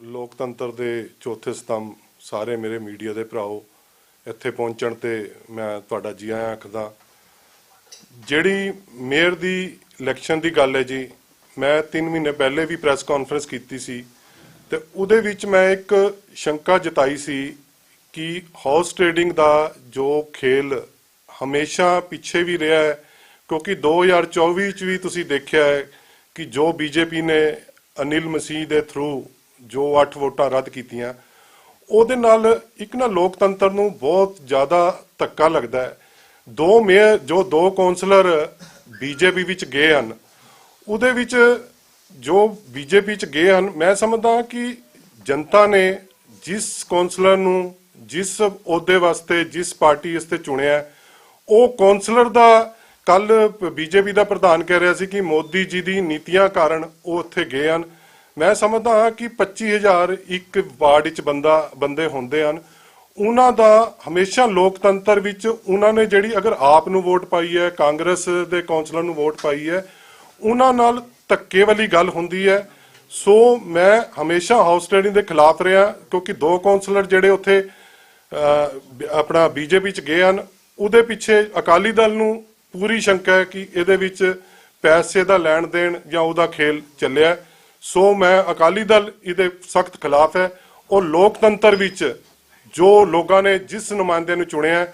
ਲੋਕਤੰਤਰ ਦੇ ਚੌਥੇ ਸਤੰਭ ਸਾਰੇ ਮੇਰੇ ਮੀਡੀਆ ਦੇ ਭਰਾਓ, ਇੱਥੇ ਪਹੁੰਚਣ ਤੇ ਮੈਂ ਤੁਹਾਡਾ ਜੀ ਆਇਆਂ ਆਖਦਾ, ਜਿਹੜੀ ਮੇਅਰ ਦੀ ਇਲੈਕਸ਼ਨ ਦੀ ਗੱਲ ਹੈ ਜੀ, ਮੈਂ 3 ਮਹੀਨੇ ਪਹਿਲੇ ਵੀ ਪ੍ਰੈਸ ਕਾਨਫਰੰਸ ਕੀਤੀ ਸੀ ਤੇ ਉਹਦੇ ਵਿੱਚ ਮੈਂ ਇੱਕ ਸ਼ੰਕਾ ਜਤਾਈ ਸੀ ਕਿ ਹਾਊਸ ਟ੍ਰੇਡਿੰਗ ਦਾ ਜੋ ਖੇਲ ਹਮੇਸ਼ਾ ਪਿੱਛੇ ਵੀ ਰਿਹਾ ਹੈ, ਕਿਉਂਕਿ 2024 ਚ ਵੀ ਤੁਸੀਂ ਦੇਖਿਆ ਹੈ ਕਿ ਜੋ ਬੀਜੇਪੀ ਨੇ ਅਨਿਲ ਮਸੀਹ ਦੇ ਥਰੂ ਜੋ 8 ਵੋਟਾਂ ਰੱਦ ਕੀਤੀਆਂ, ਉਹਦੇ ਨਾਲ ਇੱਕ ਨਾ ਲੋਕਤੰਤਰ ਨੂੰ ਬਹੁਤ ਜ਼ਿਆਦਾ ਧੱਕਾ ਲੱਗਦਾ ਹੈ। ਦੋ ਮੇਅਰ, ਜੋ ਦੋ ਕੌਂਸਲਰ ਬੀਜੇਪੀ ਵਿੱਚ ਗਏ ਹਨ, ਉਹਦੇ ਵਿੱਚ ਜੋ ਬੀਜੇਪੀ ਚ ਗਏ ਹਨ, ਮੈਂ ਸਮਝਦਾ ਕਿ ਜਨਤਾ ਨੇ ਜਿਸ ਕੌਂਸਲਰ ਨੂੰ, ਜਿਸ ਅਹੁਦੇ ਵਾਸਤੇ, ਜਿਸ ਪਾਰਟੀ ਵਾਸਤੇ ਚੁਣਿਆ ਉਹ ਕੌਂਸਲਰ ਦਾ ਕੱਲ ਬੀਜੇਪੀ ਦਾ ਪ੍ਰਧਾਨ ਕਹਿ ਰਿਹਾ ਸੀ ਕਿ ਮੋਦੀ ਜੀ ਦੀ ਨੀਤੀਆਂ ਕਾਰਨ ਉਹ ਉੱਥੇ ਗਏ ਹਨ। ਮੈਂ ਸਮਝਦਾ ਹਾਂ ਕਿ 25000 ਇੱਕ ਵਾਰਡ ਵਿੱਚ ਬੰਦਾ ਬੰਦੇ ਹੁੰਦੇ ਹਨ। ਉਹਨਾਂ ਦਾ ਹਮੇਸ਼ਾ ਲੋਕਤੰਤਰ ਵਿੱਚ ਉਹਨਾਂ ਨੇ ਜਿਹੜੀ ਅਗਰ ਆਪ ਨੂੰ ਵੋਟ ਪਾਈ ਹੈ ਕਾਂਗਰਸ ਦੇ ਕੌਂਸਲਰ ਨੂੰ ਵੋਟ ਪਾਈ ਹੈ ਉਹਨਾਂ ਨਾਲ ਧੱਕੇ ਵਾਲੀ ਗੱਲ ਹੁੰਦੀ ਹੈ। ਸੋ ਮੈਂ ਹਮੇਸ਼ਾ ਹਾਊਸ ਟ੍ਰੇਡਿੰਗ ਦੇ ਖਿਲਾਫ ਰਿਹਾ ਕਿਉਂਕਿ ਦੋ ਕੌਂਸਲਰ ਜਿਹੜੇ ਉੱਥੇ ਅਹ, ਬ- ਆਪਣਾ ਬੀਜੇਪੀ ਚ ਗਏ ਹਨ ਉਹਦੇ ਪਿੱਛੇ ਅਕਾਲੀ ਦਲ ਨੂੰ ਪੂਰੀ ਸ਼ੰਕਾ ਹੈ ਕਿ ਇਹਦੇ ਵਿੱਚ ਪੈਸੇ ਦਾ ਲੈਣ ਦੇਣ ਜਾਂ ਉਹਦਾ ਖੇਲ ਚੱਲਿਆ। ਸੋ ਮੈਂ ਅਕਾਲੀ ਦਲ ਇਹਦੇ ਸਖਤ ਖਿਲਾਫ ਹੈ। ਉਹ ਲੋਕਤੰਤਰ ਵਿੱਚ ਜੋ ਲੋਕਾਂ ਨੇ ਜਿਸ ਨੁਮਾਇੰਦੇ ਨੂੰ ਚੁਣਿਆ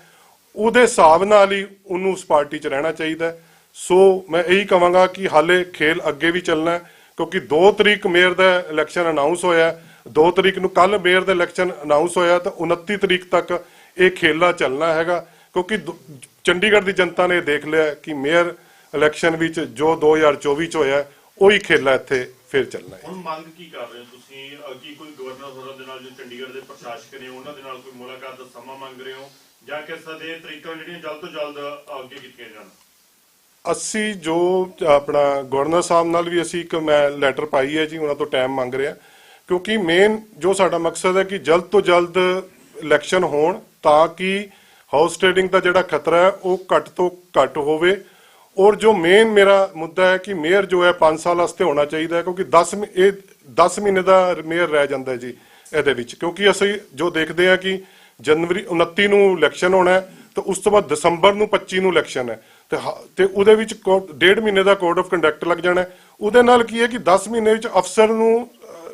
ਉਹਦੇ ਹਿਸਾਬ ਨਾਲ ਹੀ ਉਹਨੂੰ ਉਸ ਪਾਰਟੀ 'ਚ ਰਹਿਣਾ ਚਾਹੀਦਾ ਸੋ ਮੈਂ ਇਹੀ ਕਹਾਂਗਾ ਕਿ ਹਾਲੇ ਖੇਲ ਅੱਗੇ ਵੀ ਚੱਲਣਾ ਕਿਉਂਕਿ 2 ਤਰੀਕ ਮੇਅਰ ਦਾ ਇਲੈਕਸ਼ਨ ਅਨਾਉਂਸ ਹੋਇਆ 2 ਤਰੀਕ ਨੂੰ ਕੱਲ ਮੇਅਰ ਦਾ ਇਲੈਕਸ਼ਨ ਅਨਾਉਂਸ ਹੋਇਆ ਤਾਂ 29 ਤਰੀਕ ਤੱਕ ਇਹ ਖੇਲਾ ਚੱਲਣਾ ਹੈਗਾ। ਕਿਉਂਕਿ ਦੋ- ਚੰਡੀਗੜ੍ਹ ਦੀ ਜਨਤਾ ਨੇ ਦੇਖ ਲਿਆ ਕਿ ਮੇਅਰ ਇਲੈਕਸ਼ਨ ਵਿੱਚ ਜੋ 2024 ਚ ਹੋਇਆ ਉਹੀ ਖੇਲਾ ਇੱਥੇ ਫਿਰ ਚੱਲਣਾ ਹੈ। ਹੁਣ ਮੰਗ ਕੀ ਕਰ ਰਹੇ ਹੋ ਤੁਸੀਂ? ਕੀ ਕੋਈ ਗਵਰਨਰ ਹੋਰਾਂ ਦੇ ਨਾਲ ਜੋ ਚੰਡੀਗੜ੍ਹ ਦੇ ਪ੍ਰਸ਼ਾਸਕ ਨੇ ਉਹਨਾਂ ਦੇ ਨਾਲ ਕੋਈ ਮੁਲਾਕਾਤ ਦਾ ਸਮਾਂ ਮੰਗ ਰਹੇ ਹੋ? ਜਾਂ ਕਿਸ ਤਰ੍ਹਾਂ ਦੇ ਤਰੀਕਾਂ ਜਿਹੜੀਆਂ ਜਲਦ ਤੋਂ ਜਲਦ ਅੱਗੇ ਕੀਤੀਆਂ ਜਾਣ? ਅਸੀਂ ਜੋ ਆਪਣਾ ਗਵਰਨਰ ਸਾਹਿਬ ਨਾਲ ਵੀ ਅਸੀਂ ਇੱਕ ਮੈਂ ਲੈਟਰ ਪਾਈ ਹੈ ਜੀ ਉਹਨਾਂ ਤੋਂ ਟਾਈਮ ਮੰਗ ਰਿਹਾ। ਕਿਉਂਕਿ ਮੇਨ ਜੋ ਸਾਡਾ ਮਕਸਦ ਹੈ ਕਿ ਜਲਦ ਤੋਂ ਜਲਦ ਇਲੈਕਸ਼ਨ ਹੋਣ ਤਾਂ ਕਿ ਹਾਊਸ ਟ੍ਰੇਡਿੰਗ ਦਾ ਜਿਹੜਾ ਖਤਰਾ ਹੈ ਉਹ ਘੱਟ ਤੋਂ ਘੱਟ ਹੋਵੇ। ਔਰ ਜੋ ਮੇਨ ਮੇਰਾ ਮੁੱਦਾ ਹੈ ਕਿ ਮੇਅਰ ਜੋ ਹੈ 5 ਸਾਲ ਵਾਸਤੇ ਹੋਣਾ ਚਾਹੀਦਾ ਹੈ, ਕਿਉਂਕਿ 10 ਮਹੀ- ਇਹ 10 ਮਹੀਨੇ ਦਾ ਮੇਅਰ ਰਹਿ ਜਾਂਦਾ ਹੈ ਜੀ ਇਹਦੇ ਵਿੱਚ। ਕਿਉਂਕਿ ਅਸੀਂ ਜੋ ਦੇਖਦੇ ਹਾਂ ਕਿ ਜਨਵਰੀ 29 ਨੂੰ ਇਲੈਕਸ਼ਨ ਹੋਣਾ ਹੈ, ਤੇ ਉਸ ਤੋਂ ਬਾਅਦ ਦਸੰਬਰ ਨੂੰ 25 ਨੂੰ ਇਲੈਕਸ਼ਨ ਹੈ। ਤੇ ਹ- ਤੇ ਉਹਦੇ ਵਿੱਚ ਕੋ- ਡੇਢ ਮਹੀਨੇ ਦਾ ਕੋਡ ਆਫ ਕੰਡਕਟ ਲੱਗ ਜਾਣਾ ਉਹਦੇ ਨਾਲ ਕੀ ਹੈ ਕਿ 10 ਮਹੀਨੇ ਵਿੱਚ ਅਫਸਰ ਨੂੰ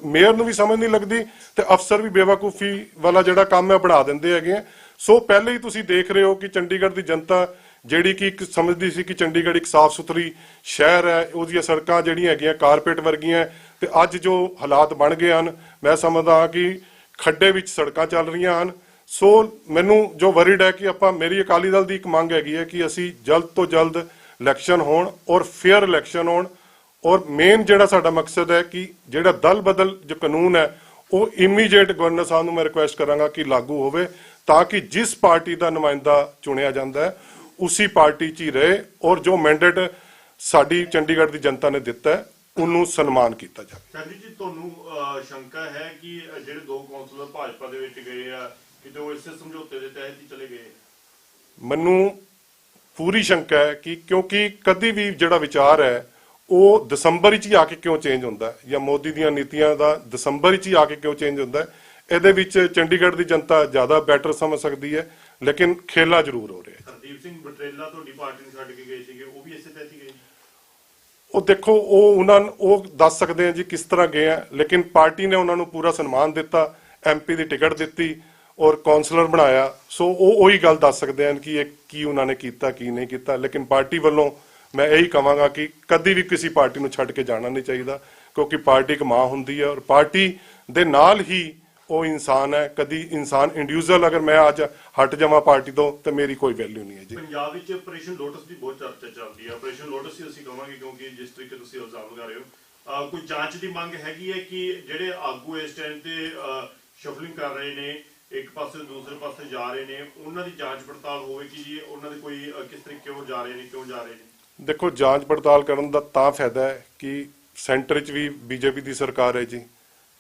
ਮੇਅਰ ਨੂੰ ਵੀ ਸਮਝ ਨਹੀਂ ਲੱਗਦੀ ਤੇ ਅਫਸਰ ਵੀ ਬੇਵਕੂਫੀ ਵਾਲਾ ਜਿਹੜਾ ਕੰਮ ਹੈ ਬਣਾ ਦਿੰਦੇ ਹੈਗੇ ਆ। ਸੋ ਪਹਿਲੇ ਹੀ ਤੁਸੀਂ ਦੇਖ ਰਹੇ ਹੋ ਕਿ ਚੰਡੀਗੜ੍ਹ ਦੀ ਜਨਤਾ ਜਿਹੜੀ ਕਿ ਇੱਕ ਸਮਝਦੀ ਸੀ ਕਿ ਚੰਡੀਗੜ੍ਹ ਇੱਕ ਸਾਫ਼ ਸੁਥਰੀ ਸ਼ਹਿਰ ਹੈ, ਉਹਦੀਆਂ ਸੜਕਾਂ ਜਿਹੜੀਆਂ ਹੈਗੀਆਂ ਕਾਰਪੇਟ ਵਰਗੀਆਂ ਤੇ ਅੱਜ ਜੋ ਹਾਲਾਤ ਬਣ ਗਏ ਹਨ, ਮੈਂ ਸਮਝਦਾ ਹਾਂ ਕਿ ਖੱਡੇ ਵਿੱਚ ਸੜਕਾਂ ਚੱਲ ਰਹੀਆਂ ਹਨ। ਸੋ ਮੈਨੂੰ ਜੋ ਵਰਿਡ ਹੈ ਕਿ ਆਪਾਂ, ਮੇਰੀ ਅਕਾਲੀ ਦਲ ਦੀ ਇੱਕ ਮੰਗ ਹੈਗੀ ਹੈ ਕਿ ਅਸੀਂ ਜਲਦ ਤੋਂ ਜਲਦ ਇਲੈਕਸ਼ਨ ਹੋਣ ਔਰ ਫੇਅਰ ਇਲੈਕਸ਼ਨ ਹੋਣ ਔਰ ਮੇਨ ਜਿਹੜਾ ਸਾਡਾ ਮਕਸਦ ਹੈ ਕਿ ਜਿਹੜਾ ਦਲ ਬਦਲ ਜੋ ਕਾਨੂੰਨ ਹੈ, ਉਹ ਇਮੀਡੀਏਟ ਗਵਰਨਰ ਸਾਹਿਬ ਨੂੰ ਮੈਂ ਰਿਕੁਐਸਟ ਕਰਾਂਗਾ ਕਿ ਲਾਗੂ ਹੋਵੇ ਤਾਂ ਕਿ ਜਿਸ ਪਾਰਟੀ ਦਾ ਨੁਮਾਇੰਦਾ ਚੁਣਿਆ ਜਾਂਦਾ ਹੈ ਉਸੇ ਪਾਰਟੀ 'ਚ ਹੀ ਰਹੇ ਔਰ ਜੋ ਮੈਂਡੇਟ ਸਾਡੀ ਚੰਡੀਗੜ੍ਹ ਦੀ ਜਨਤਾ ਨੇ ਦਿੱਤਾ ਹੈ ਉਹਨੂੰ ਸਨਮਾਨ ਕੀਤਾ ਜਾਵੇ। ਸੰਜੀ ਜੀ ਤੁਹਾਨੂੰ ਸ਼ੰਕਾ ਹੈ ਕਿ ਜਿਹੜੇ ਦੋ ਕੌਂਸਲਰ ਭਾਜਪਾ ਦੇ ਵਿੱਚ ਗਏ ਆ ਕਿ ਉਹ ਇਸੇ ਸਮਝੌਤੇ ਦੇ ਤਹਿਤ ਹੀ ਚਲੇ ਗਏ? ਮੈਨੂੰ ਪੂਰੀ ਸ਼ੰਕਾ ਹੈ ਕਿ ਕਿਉਂਕਿ ਕਦੀ ਵੀ ਜਿਹੜਾ ਵਿਚਾਰ ਹੈ ਉਹ ਦਸੰਬਰ ਵਿੱਚ ਹੀ ਆ ਕੇ ਕਿਉਂ ਚੇਂਜ ਹੁੰਦਾ ਜਾਂ ਮੋਦੀ ਦੀਆਂ ਨੀਤੀਆਂ ਦਾ ਦਸੰਬਰ ਵਿੱਚ ਹੀ ਆ ਕੇ ਕਿਉਂ ਚੇਂਜ ਹੁੰਦਾ ਇਹਦੇ ਵਿੱਚ ਚੰਡੀਗੜ੍ਹ ਦੀ ਜਨਤਾ ਜ਼ਿਆਦਾ ਬੈਟਰ ਸਮਝ ਸਕਦੀ ਹੈ। ਲੇਕਿਨ ਖੇਲਾ ਜ਼ਰੂਰ ਹੋ ਰਿਹਾ ਹੈ। ਹਰਦੀਪ ਸਿੰਘ ਬਟਰੇਲਾ ਤੁਹਾਡੀ ਪਾਰਟੀ ਨੂੰ ਛੱਡ ਕੇ ਗਏ ਸੀਗੇ ਉਹ ਵੀ ਇਸੇ ਤਹਿਤ ਹੀ ਗਏ ਉਹ ਦੇਖੋ ਉਹ ਉਹਨਾਂ ਉਹ ਦੱਸ ਸਕਦੇ ਆ ਜੀ ਕਿਸ ਤਰ੍ਹਾਂ ਗਏ ਆ ਲੇਕਿਨ ਪਾਰਟੀ ਨੇ ਉਹਨਾਂ ਨੂੰ ਪੂਰਾ ਸਨਮਾਨ ਦਿੱਤਾ ਐਮਪੀ ਦੀ ਟਿਕਟ ਦਿੱਤੀ ਔਰ ਕਾਉਂਸਲਰ ਬਣਾਇਆ। ਸੋ ਉਹ ਉਹੀ ਗੱਲ ਦੱਸ ਸਕਦੇ ਹਨ ਕਿ ਇਹ ਕੀ ਉਹਨਾਂ ਨੇ ਕੀਤਾ ਕੀ ਨਹੀਂ ਕੀਤਾ। ਲੇਕਿਨ ਪਾਰਟੀ ਵੱਲੋਂ ਮੈਂ ਇਹੀ ਕਹਾਂਗਾ ਕਿ ਕਦੀ ਵੀ ਕਿਸੇ ਪਾਰਟੀ ਨੂੰ ਛੱਡ ਕੇ ਜਾਣਾ ਨਹੀਂ ਚਾਹੀਦਾ ਕਿਉਂਕਿ ਪਾਰਟੀ ਇੱਕ ਮਾਂ ਹੁੰਦੀ ਹੈ ਔਰ ਪਾਰਟੀ ਦੇ ਨਾਲ ਹੀ ਉਹ ਇਨਸਾਨ ਹੈ ਕਦੀ ਇਨਸਾਨ ਇੰਡੀਵਿਜੂਅਲ ਅਗਰ ਮੈਂ ਅੱਜ ਹਟ ਜਾਵਾਂ ਪਾਰਟੀ ਤੋਂ ਤੇ ਮੇਰੀ ਕੋਈ ਵੈਲਿਊ ਨਹੀਂ ਹੈ ਜੀ। ਪੰਜਾਬ ਵਿੱਚ ਆਪਰੇਸ਼ਨ ਲੋਟਸ ਦੀ ਬਹੁਤ ਚਰਚਾ ਚੱਲਦੀ ਹੈ। ਆਪਰੇਸ਼ਨ ਲੋਟਸ ਹੀ ਅਸੀਂ ਕਹਾਂਗੇ ਕਿਉਂਕਿ ਜਿਸ ਤਰੀਕੇ ਤੁਸੀਂ ਇਲਜ਼ਾਮ ਲਗਾ ਰਹੇ ਹੋ ਕੋਈ ਜਾਂਚ ਦੀ ਮੰਗ ਹੈਗੀ ਹੈ ਕਿ ਜਿਹੜੇ ਆਗੂ ਇਸ ਟਾਈਮ ਤੇ ਸ਼ਫਲਿੰਗ ਕਰ ਰਹੇ ਨੇ ਇੱਕ ਪਾਸੇ ਦੂਸਰੇ ਪਾਸੇ ਜਾ ਰਹੇ ਨੇ ਉਹਨਾਂ ਦੀ ਜਾਂਚ ਪੜਤਾਲ ਹੋਵੇ ਕਿ ਜੀ ਉਹਨਾਂ ਦੇ ਕੋਈ ਕਿਸ ਤਰੀਕੇ ਉਹ ਜਾ ਰਹੇ ਨੇ ਕਿਉਂ ਜਾ ਰਹੇ ਨੇ? ਦੇਖੋ ਜਾਂਚ ਪੜਤਾਲ ਕਰਨ ਦਾ ਤਾਂ ਫਾਇਦਾ ਹੈ ਕਿ ਸੈਂਟਰ 'ਚ ਵੀ ਬੀਜੇਪੀ ਦੀ ਸਰਕਾਰ ਹੈ ਜੀ।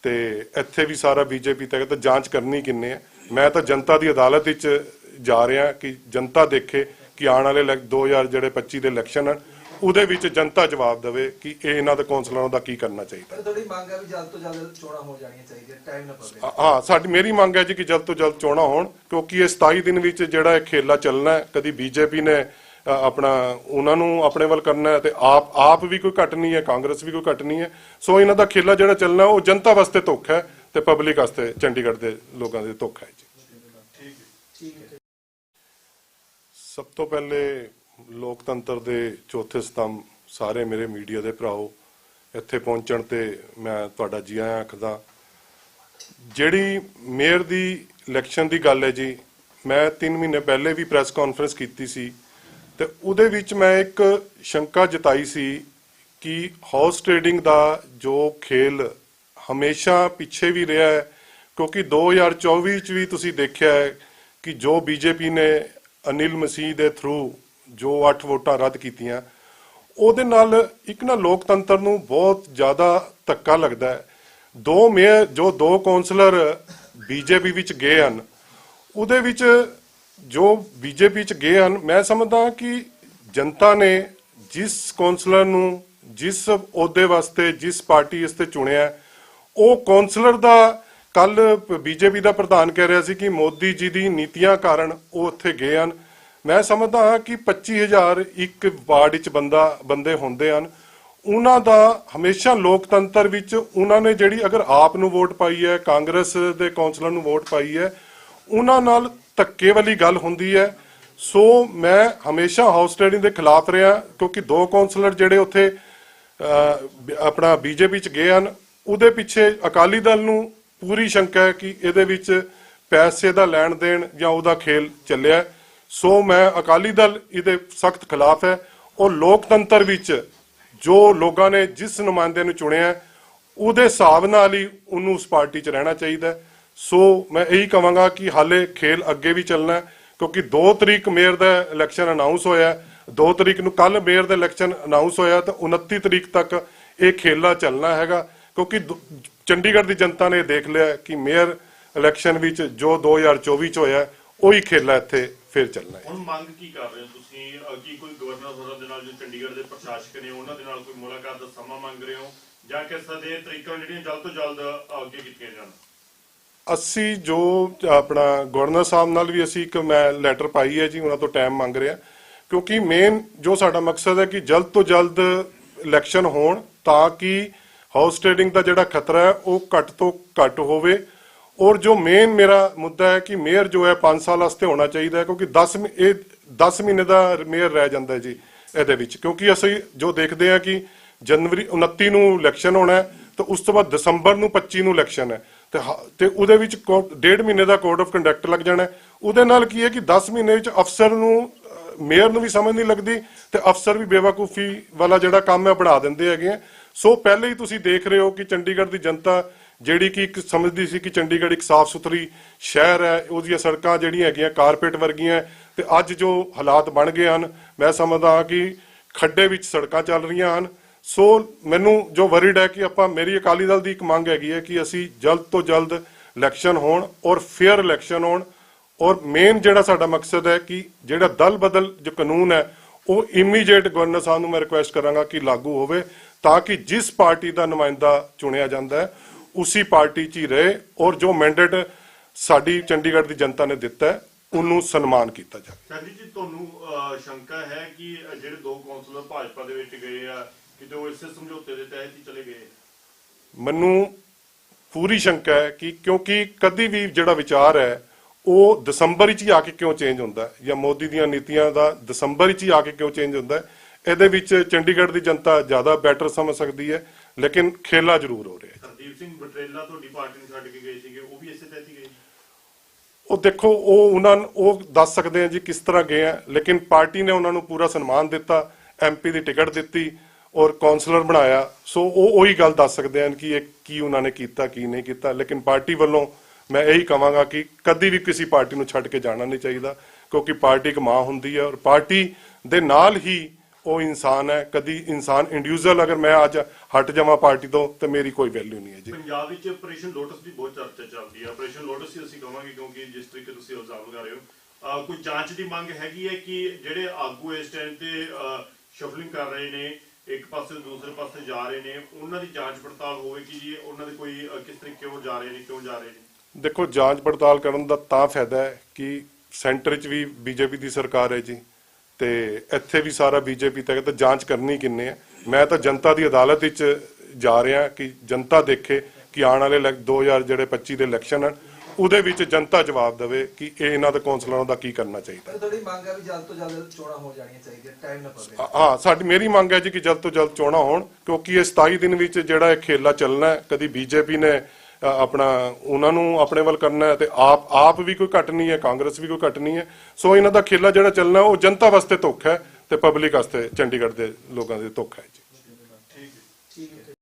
ਤੇ ਇੱਥੇ ਵੀ ਸਾਰਾ ਬੀਜੇਪੀ ਤੱਕ ਤਾਂ ਜਾਂਚ ਕਰਨੀ ਕਿੰਨੇ ਹੈ। ਮੈਂ ਤਾਂ ਜਨਤਾ ਦੀ ਅਦਾਲਤ ਵਿੱਚ ਜਾ ਰਿਹਾ ਕਿ ਜਨਤਾ ਦੇਖੇ ਕਿ ਆਉਣ ਵਾਲੇ ਇਲੈਕ- 2000 ਜਿਹੜੇ 25 ਦੇ ਇਲੈਕਸ਼ਨ ਹਨ ਉਹਦੇ ਵਿੱਚ ਜਨਤਾ ਜਵਾਬ ਦੇਵੇ ਕਿ ਇਹ ਇਹਨਾਂ ਦੇ ਕੌਂਸਲਰਾਂ ਦਾ ਕੀ ਕਰਨਾ ਚਾਹੀਦਾ। ਤੁਹਾਡੀ ਮੰਗ ਹੈ ਵੀ ਜਲਦ ਤੋਂ ਜਲਦ ਚੋਣਾਂ ਹੋ ਜਾਣੀਆਂ ਚਾਹੀਦੀਆਂ ਟਾਈਮ ਨਾ ਪਵੇ। ਹਾਂ- ਸਾਡੀ ਮੇਰੀ ਮੰਗ ਹੈ ਜੀ ਕਿ ਜਲਦ ਤੋਂ ਜਲਦ ਚੋਣਾਂ ਹੋਣ ਕਿਉਂਕਿ ਇਹ 27 ਦਿਨ ਵਿੱਚ ਜਿਹੜਾ ਇਹ ਖੇਲਾ ਚੱਲਣਾ ਹੈ ਕਦੀ ਬੀਜੇਪੀ ਨੇ ਆਪਣਾ ਉਹਨਾਂ ਨੂੰ ਆਪਣੇ ਵੱਲ ਕਰਨਾ ਹੈ ਤੇ ਆਪ ਆਪ ਵੀ ਕੋਈ ਘਟ ਨਹੀਂ ਹੈ ਕਾਂਗਰਸ ਵੀ ਕੋਈ ਘਟ ਨਹੀਂ ਹੈ। ਸੋ ਇਹਨਾਂ ਦਾ ਖੇਲਾ ਜਿਹੜਾ ਚੱਲਣਾ ਉਹ ਜਨਤਾ ਵਾਸਤੇ ਧੋਖਾ ਹੈ ਤੇ ਪਬਲਿਕ ਵਾਸਤੇ ਚੰਡੀਗੜ੍ਹ ਦੇ ਲੋਕਾਂ ਦੇ ਧੋਖਾ ਹੈ ਜੀ। ਠੀਕ ਹੈ। ਸਭ ਤੋਂ ਪਹਿਲੇ ਲੋਕਤੰਤਰ ਦੇ ਚੌਥੇ ਸਤੰਭ ਸਾਰੇ ਮੇਰੇ ਮੀਡੀਆ ਦੇ ਭਰਾਓ ਇੱਥੇ ਪਹੁੰਚਣ ਤੇ ਮੈਂ ਤੁਹਾਡਾ ਜੀ ਆਇਆਂ ਆਖਦਾ ਜਿਹੜੀ ਮੇਅਰ ਦੀ ਇਲੈਕਸ਼ਨ ਦੀ ਗੱਲ ਹੈ ਜੀ ਮੈਂ 3 ਮਹੀਨੇ ਪਹਿਲੇ ਵੀ ਪ੍ਰੈਸ ਕਾਨਫਰੰਸ ਕੀਤੀ ਸੀ। ਤੇ ਉਹਦੇ ਵਿੱਚ ਮੈਂ ਇੱਕ ਸ਼ੰਕਾ ਜਤਾਈ ਸੀ ਕਿ ਹਾਊਸ ਟ੍ਰੇਡਿੰਗ ਦਾ ਜੋ ਖੇਲ ਹਮੇਸ਼ਾ ਪਿੱਛੇ ਵੀ ਰਿਹਾ ਹੈ, ਕਿਉਂਕਿ 2024 ਚ ਵੀ ਤੁਸੀਂ ਦੇਖਿਆ ਹੈ ਕਿ ਜੋ ਬੀਜੇਪੀ ਨੇ ਅਨਿਲ ਮਸੀਹ ਦੇ ਥਰੂ ਜੋ 8 ਵੋਟਾਂ ਰੱਦ ਕੀਤੀਆਂ, ਉਹਦੇ ਨਾਲ ਇੱਕ ਨਾ ਲੋਕਤੰਤਰ ਨੂੰ ਬਹੁਤ ਜ਼ਿਆਦਾ ਧੱਕਾ ਲੱਗਦਾ ਹੈ। ਦੋ ਮੇਅਰ, ਜੋ ਦੋ ਕਾਉਂਸਲਰ ਬੀਜੇਪੀ ਵਿੱਚ ਗਏ ਹਨ, ਉਹਦੇ ਵਿੱਚ ਜੋ ਬੀਜੇਪੀ ਚ ਗਏ ਹਨ, ਮੈਂ ਸਮਝਦਾ ਕਿ ਜਨਤਾ ਨੇ ਜਿਸ ਕਾਉਂਸਲਰ ਨੂੰ ਜਿਸ ਅਹੁਦੇ ਵਾਸਤੇ, ਜਿਸ ਪਾਰਟੀ ਇਸ ਤੇ ਚੁਣਿਆ, ਉਹ ਕਾਉਂਸਲਰ ਦਾ ਕੱਲ ਬੀਜੇਪੀ ਦਾ ਪ੍ਰਧਾਨ ਕਹਿ ਰਿਹਾ ਸੀ ਕਿ ਮੋਦੀ ਜੀ ਦੀ ਨੀਤੀਆਂ ਕਾਰਨ ਉਹ ਉੱਥੇ ਗਏ ਹਨ। ਮੈਂ ਸਮਝਦਾ ਹਾਂ ਕਿ 25000 ਇੱਕ ਵਾਰਡ ਵਿੱਚ ਬੰਦਾ, ਬੰਦੇ ਹੁੰਦੇ ਹਨ। ਉਹਨਾਂ ਦਾ ਹਮੇਸ਼ਾ ਲੋਕਤੰਤਰ ਵਿੱਚ ਉਹਨਾਂ ਨੇ ਜਿਹੜੀ ਅਗਰ ਆਪ ਨੂੰ ਵੋਟ ਪਾਈ ਹੈ, ਕਾਂਗਰਸ ਦੇ ਕਾਉਂਸਲਰ ਨੂੰ ਵੋਟ ਪਾਈ ਹੈ, ਉਹਨਾਂ ਨਾਲ ਧੱਕੇ ਵਾਲੀ ਗੱਲ ਹੁੰਦੀ ਹੈ। ਸੋ ਮੈਂ ਹਮੇਸ਼ਾ ਹਾਊਸ ਟ੍ਰੇਡਿੰਗ ਦੇ ਖਿਲਾਫ ਰਿਹਾ ਕਿਉਂਕਿ ਦੋ ਕਾਉਂਸਲਰ ਜਿਹੜੇ ਉੱਥੇ ਅਹ, ਬ- ਆਪਣਾ ਬੀਜੇਪੀ ਚ ਗਏ ਹਨ ਉਹਦੇ ਪਿੱਛੇ ਅਕਾਲੀ ਦਲ ਨੂੰ ਪੂਰੀ ਸ਼ੰਕਾ ਹੈ ਕਿ ਇਹਦੇ ਵਿੱਚ ਪੈਸੇ ਦਾ ਲੈਣ ਦੇਣ ਜਾਂ ਉਹਦਾ ਖੇਲ ਚੱਲਿਆ ਸੋ ਮੈਂ ਅਕਾਲੀ ਦਲ ਇਹਦੇ ਸਖਤ ਖਿਲਾਫ ਹੈ। ਉਹ ਲੋਕਤੰਤਰ ਵਿੱਚ ਜੋ ਲੋਕਾਂ ਨੇ ਜਿਸ ਨੁਮਾਇੰਦੇ ਨੂੰ ਚੁਣਿਆ ਉਹਦੇ ਹਿਸਾਬ ਨਾਲ ਹੀ ਉਹਨੂੰ ਉਸ ਪਾਰਟੀ 'ਚ ਰਹਿਣਾ ਚਾਹੀਦਾ ਹੈ। ਸੋ ਮੈਂ ਇਹੀ ਕਹਾਂਗਾ ਕਿ ਹਾਲੇ ਖੇਲ ਅੱਗੇ ਵੀ ਚੱਲਣਾ ਹੈ ਕਿਉਂਕਿ 2 ਤਰੀਕ ਮੇਅਰ ਦਾ ਇਲੈਕਸ਼ਨ ਅਨਾਉਂਸ ਹੋਇਆ 2 ਤਰੀਕ ਨੂੰ ਕੱਲ ਮੇਅਰ ਦਾ ਇਲੈਕਸ਼ਨ ਅਨਾਉਂਸ ਹੋਇਆ ਤਾਂ 29 ਤਰੀਕ ਤੱਕ ਇਹ ਖੇਲਾ ਚੱਲਣਾ ਹੈਗਾ। ਕਿਉਂਕਿ ਚੰਡੀਗੜ੍ਹ ਦੀ ਜਨਤਾ ਨੇ ਦੇਖ ਲਿਆ ਕਿ ਮੇਅਰ ਇਲੈਕਸ਼ਨ ਵਿੱਚ ਜੋ 2024 ਚ ਹੋਇਆ ਉਹੀ ਖੇਲਾ ਇੱਥੇ ਫਿਰ ਚੱਲਣਾ ਹੈ। ਹੁਣ ਮੰਗ ਕੀ ਕਰ ਰਹੇ ਹੋ ਤੁਸੀਂ? ਅਹ, ਕੋਈ ਗਵਰਨਰ ਹੋਰਾਂ ਦੇ ਨਾਲ ਜੋ ਚੰਡੀਗੜ੍ਹ ਦੇ ਪ੍ਰਸ਼ਾਸਕ ਨੇ ਉਹਨਾਂ ਦੇ ਨਾਲ ਕੋਈ ਮੁਲਾਕਾਤ ਦਾ ਸਮਾਂ ਮੰਗ ਰਹੇ ਹੋ? ਜਾਂ ਕਿਸ ਤਰ੍ਹਾਂ ਤਰੀਕਾਂ ਜਿਹੜੀਆਂ ਜਲਦ ਤੋਂ ਜਲਦ ਅੱਗੇ ਕੀਤੀਆਂ ਜਾਣ? ਅਸੀਂ ਜੋ ਆਪਣਾ ਗਵਰਨਰ ਸਾਹਿਬ ਨਾਲ ਵੀ ਅਸੀਂ ਇੱਕ ਮੈਂ ਲੈਟਰ ਪਾਈ ਹੈ ਜੀ, ਉਹਨਾਂ ਤੋਂ ਟਾਈਮ ਮੰਗ ਰਿਹਾ। ਕਿਉਂਕਿ ਮੇਨ ਜੋ ਸਾਡਾ ਮਕਸਦ ਹੈ ਕਿ ਜਲਦ ਤੋਂ ਜਲਦ ਇਲੈਕਸ਼ਨ ਹੋਣ ਤਾਂ ਕਿ ਹਾਊਸ ਟ੍ਰੇਡਿੰਗ ਦਾ ਜਿਹੜਾ ਖਤਰਾ ਹੈ, ਉਹ ਘੱਟ ਤੋਂ ਘੱਟ ਹੋਵੇ। ਔਰ ਜੋ ਮੇਨ ਮੇਰਾ ਮੁੱਦਾ ਹੈ ਕਿ ਮੇਅਰ ਜੋ ਹੈ 5 ਸਾਲ ਵਾਸਤੇ ਹੋਣਾ ਚਾਹੀਦਾ ਹੈ, ਕਿਉਂਕਿ 10 ਮਹੀ- ਇਹ 10 ਮਹੀਨੇ ਦਾ ਮੇਅਰ ਰਹਿ ਜਾਂਦਾ ਜੀ, ਇਹਦੇ ਵਿੱਚ। ਕਿਉਂਕਿ ਅਸੀਂ ਜੋ ਦੇਖਦੇ ਹਾਂ ਕਿ ਜਨਵਰੀ 29 ਨੂੰ ਇਲੈਕਸ਼ਨ ਹੋਣਾ ਹੈ, ਤੇ ਉਸ ਤੋਂ ਬਾਅਦ ਦਸੰਬਰ ਨੂੰ 25 ਨੂੰ ਇਲੈਕਸ਼ਨ ਹੈ। ਤੇ ਹ- ਤੇ ਉਹਦੇ ਵਿੱਚ ਕੋ- ਡੇਢ ਮਹੀਨੇ ਦਾ ਕੋਡ ਆਫ ਕੰਡਕਟ ਲੱਗ ਜਾਣਾ ਉਹਦੇ ਨਾਲ ਕੀ ਹੈ ਕਿ 10 ਮਹੀਨੇ ਵਿੱਚ ਅਫਸਰ ਨੂੰ ਮੇਅਰ ਨੂੰ ਵੀ ਸਮਝ ਨਹੀਂ ਲੱਗਦੀ ਤੇ ਅਫਸਰ ਵੀ ਬੇਵਕੂਫੀ ਵਾਲਾ ਜਿਹੜਾ ਕੰਮ ਹੈ ਬਣਾ ਦਿੰਦੇ ਹੈਗੇ ਆ। ਸੋ ਪਹਿਲੇ ਹੀ ਤੁਸੀਂ ਦੇਖ ਰਹੇ ਹੋ ਕਿ ਚੰਡੀਗੜ੍ਹ ਦੀ ਜਨਤਾ ਜਿਹੜੀ ਕਿ ਇੱਕ ਸਮਝਦੀ ਸੀ ਕਿ ਚੰਡੀਗੜ੍ਹ ਇੱਕ ਸਾਫ਼ ਸੁਥਰੀ ਸ਼ਹਿਰ ਹੈ ਉਹਦੀਆਂ ਸੜਕਾਂ ਜਿਹੜੀਆਂ ਹੈਗੀਆਂ ਕਾਰਪੇਟ ਵਰਗੀਆਂ ਹੈ, ਤੇ ਅੱਜ ਜੋ ਹਾਲਾਤ ਬਣ ਗਏ ਹਨ ਮੈਂ ਸਮਝਦਾ ਹਾਂ ਕਿ ਖੱਡੇ ਵਿੱਚ ਸੜਕਾਂ ਚੱਲ ਰਹੀਆਂ ਹਨ। ਸੋ ਮੈਨੂੰ ਜੋ ਵਰਿਡ ਹੈ ਕਿ ਆਪਾਂ ਮੇਰੀ ਅਕਾਲੀ ਦਲ ਦੀ ਇੱਕ ਮੰਗ ਹੈਗੀ ਹੈ ਕਿ ਅਸੀਂ ਜਲਦ ਤੋਂ ਜਲਦ ਇਲੈਕਸ਼ਨ ਹੋਣ ਔਰ ਫੇਅਰ ਇਲੈਕਸ਼ਨ ਹੋਣ ਔਰ ਮੇਨ ਜਿਹੜਾ ਸਾਡਾ ਮਕਸਦ ਹੈ ਕਿ ਜਿਹੜਾ ਦਲ ਬਦਲ ਜੋ ਕਾਨੂੰਨ ਹੈ, ਉਹ ਇਮੀਡੀਏਟ ਗਵਰਨਰ ਸਾਹਿਬ ਨੂੰ ਮੈਂ ਰਿਕੁਐਸਟ ਕਰਾਂਗਾ ਕਿ ਲਾਗੂ ਹੋਵੇ ਤਾਂ ਕਿ ਜਿਸ ਪਾਰਟੀ ਦਾ ਨੁਮਾਇੰਦਾ ਚੁਣਿਆ ਜਾਂਦਾ ਹੈ, ਉਸੇ ਪਾਰਟੀ 'ਚ ਹੀ ਰਹੇ ਔਰ ਜੋ ਮੈਂਡੇਟ ਸਾਡੀ ਚੰਡੀਗੜ੍ਹ ਦੀ ਜਨਤਾ ਨੇ ਦਿੱਤਾ ਹੈ, ਉਹਨੂੰ ਸਨਮਾਨ ਕੀਤਾ ਜਾਵੇ। ਸੰਜੀ ਜੀ ਤੁਹਾਨੂੰ ਸ਼ੰਕਾ ਹੈ ਕਿ ਜਿਹੜੇ ਦੋ ਕੌਂਸਲਰ ਭਾਜਪਾ ਦੇ ਵਿੱਚ ਗਏ ਆ ਉਹ ਇਸੇ ਸਮਝੌਤੇ ਦੇ ਤਹਿਤ ਹੀ ਚਲੇ ਗਏ। ਮੈਨੂੰ ਪੂਰੀ ਸ਼ੰਕਾ ਹੈ ਕਿ ਕਿਉਂਕਿ ਕਦੀ ਵੀ ਜਿਹੜਾ ਵਿਚਾਰ ਹੈ ਉਹ ਦਸੰਬਰ ਵਿੱਚ ਹੀ ਆ ਕੇ ਕਿਉਂ ਚੇਂਜ ਹੁੰਦਾ ਹੈ? ਜਾਂ ਮੋਦੀ ਦੀਆਂ ਨੀਤੀਆਂ ਦਾ ਦਸੰਬਰ ਵਿੱਚ ਹੀ ਆ ਕੇ ਕਿਉਂ ਚੇਂਜ ਹੁੰਦਾ ਹੈ? ਇਹਦੇ ਵਿੱਚ ਚੰਡੀਗੜ੍ਹ ਦੀ ਜਨਤਾ ਜ਼ਿਆਦਾ ਬੈਟਰ ਸਮਝ ਸਕਦੀ ਹੈ ਲੇਕਿਨ ਖੇਲਾ ਜ਼ਰੂਰ ਹੋ ਰਿਹਾ ਹੈ। ਹਰਦੀਪ ਸਿੰਘ ਬਟਰੇਲਾ ਤੁਹਾਡੀ ਪਾਰਟੀ ਨੂੰ ਛੱਡ ਕੇ ਗਏ ਸੀਗੇ ਉਹ ਵੀ ਇਸੇ ਤਹਿਤ ਹੀ ਗਏ ਉਹ ਦੇਖੋ ਉਹ ਉਹਨਾਂ ਉਹ ਦੱਸ ਸਕਦੇ ਆ ਜੀ ਕਿਸ ਤਰ੍ਹਾਂ ਗਏ ਆ ਲੇਕਿਨ ਪਾਰਟੀ ਨੇ ਉਹਨਾਂ ਨੂੰ ਪੂਰਾ ਸਨਮਾਨ ਦਿੱਤਾ ਐਮਪੀ ਦੀ ਟਿਕਟ ਦਿੱਤੀ ਔਰ ਕਾਉਂਸਲਰ ਬਣਾਇਆ। ਸੋ ਉਹ ਉਹੀ ਗੱਲ ਦੱਸ ਸਕਦੇ ਹਨ ਕਿ ਇਹ ਕੀ ਉਹਨਾਂ ਨੇ ਕੀਤਾ, ਕੀ ਨਹੀਂ ਕੀਤਾ। ਲੇਕਿਨ ਪਾਰਟੀ ਵੱਲੋਂ ਮੈਂ ਇਹੀ ਕਹਾਂਗਾ ਕਿ ਕਦੀ ਵੀ ਕਿਸੇ ਪਾਰਟੀ ਨੂੰ ਛੱਡ ਕੇ ਜਾਣਾ ਨਹੀਂ ਚਾਹੀਦਾ, ਕਿਉਂਕਿ ਪਾਰਟੀ ਇੱਕ ਮਾਂ ਹੁੰਦੀ ਹੈ ਔਰ ਪਾਰਟੀ ਦੇ ਨਾਲ ਹੀ ਉਹ ਇਨਸਾਨ ਹੈ। ਕਦੀ ਇਨਸਾਨ ਇੰਡੀਵਿਜੂਅਲ ਅਗਰ ਮੈਂ ਅੱਜ ਹਟ ਜਾਵਾਂ ਪਾਰਟੀ ਤੋਂ, ਤੇ ਮੇਰੀ ਕੋਈ ਵੈਲਿਊ ਨਹੀਂ ਹੈ ਜੀ। ਪੰਜਾਬ ਵਿੱਚ ਆਪਰੇਸ਼ਨ ਲੋਟਸ ਦੀ ਬਹੁਤ ਚਰਚਾ ਚੱਲਦੀ ਹੈ। ਆਪਰੇਸ਼ਨ ਲੋਟਸ ਹੀ ਅਸੀਂ ਕਹਾਂਗੇ, ਕਿਉਂਕਿ ਜਿਸ ਤਰੀਕੇ ਤੁਸੀਂ ਇਲਜ਼ਾਮ ਲਗਾ ਰਹੇ ਹੋ ਕੋਈ ਜਾਂਚ ਦੀ ਮੰਗ ਹੈਗੀ ਹੈ ਕਿ ਜਿਹੜੇ ਆਗੂ ਇਸ ਟਾਈਮ ਤੇ ਸ਼ਫਲਿੰਗ ਕਰ ਰਹੇ ਨੇ ਇੱਕ ਪਾਸੇ ਤੋਂ ਦੂਸਰੇ ਪਾਸੇ ਜਾ ਰਹੇ ਨੇ ਉਹਨਾਂ ਦੀ ਜਾਂਚ ਪੜਤਾਲ ਹੋਵੇ ਕਿ ਜੀ ਉਹਨਾਂ ਦੇ ਕੋਈ ਅ, ਕਿਸ ਤਰੀਕੇ ਉਹ ਜਾ ਰਹੇ ਨੇ ਕਿਉਂ ਜਾ ਰਹੇ ਨੇ? ਦੇਖੋ ਜਾਂਚ ਪੜਤਾਲ ਕਰਨ ਦਾ ਤਾਂ ਫਾਇਦਾ ਹੈ ਕਿ ਸੈਂਟਰ 'ਚ ਵੀ ਬੀਜੇਪੀ ਦੀ ਸਰਕਾਰ ਹੈ ਜੀ ਤੇ ਇੱਥੇ ਵੀ ਸਾਰਾ ਬੀਜੇਪੀ ਤੱਕ ਤਾਂ ਜਾਂਚ ਕਰਨੀ ਕਿੰਨੇ ਹੈ ਮੈਂ ਤਾਂ ਜਨਤਾ ਦੀ ਅਦਾਲਤ ਵਿੱਚ ਜਾ ਰਿਹਾ ਕਿ ਜਨਤਾ ਦੇਖੇ ਕਿ ਆਉਣ ਵਾਲੇ ਇਲੈਕ- 2000 ਜਿਹੜੇ 25 ਦੇ ਇਲੈਕਸ਼ਨ ਹਨ ਉਹਦੇ ਵਿੱਚ ਜਨਤਾ ਜਵਾਬ ਦੇਵੇ ਕਿ ਇਹ ਇਹਨਾਂ ਦੇ ਕੌਂਸਲਰਾਂ ਦਾ ਕੀ ਕਰਨਾ ਚਾਹੀਦਾ। ਤੁਹਾਡੀ ਮੰਗ ਹੈ ਵੀ ਜਲਦ ਤੋਂ ਜਲਦ ਚੋਣਾਂ ਹੋ ਜਾਣੀਆਂ ਚਾਹੀਦੀਆਂ ਟਾਈਮ ਨਾ ਪਵੇ। ਹਾਂ- ਸਾਡੀ ਮੇਰੀ ਮੰਗ ਹੈ ਜੀ ਕਿ ਜਲਦ ਤੋਂ ਜਲਦ ਚੋਣਾਂ ਹੋਣ ਕਿਉਂਕਿ ਇਹ 27 ਦਿਨ ਵਿੱਚ ਜਿਹੜਾ ਇਹ ਖੇਲਾ ਚੱਲਣਾ ਹੈ ਕਦੀ ਬੀਜੇਪੀ ਨੇ ਅ, ਆਪਣਾ ਉਹਨਾਂ ਨੂੰ ਆਪਣੇ ਵੱਲ ਕਰਨਾ ਹੈ ਤੇ ਆਪ ਆਪ ਵੀ ਕੋਈ ਘਟ ਨਹੀਂ ਹੈ ਕਾਂਗਰਸ ਵੀ ਕੋਈ ਘਟ ਨਹੀਂ ਹੈ। ਸੋ ਇਹਨਾਂ ਦਾ ਖੇਲਾ ਜਿਹੜਾ ਚੱਲਣਾ ਉਹ ਜਨਤਾ ਵਾਸਤੇ ਧੋਖਾ ਹੈ ਤੇ ਪਬਲਿਕ ਵਾਸਤੇ ਚੰਡੀਗੜ੍ਹ ਦੇ ਲੋਕਾਂ ਦੇ ਧੋਖਾ ਹੈ ਜੀ। ਠੀਕ ਹੈ। ਠੀਕ ਹੈ।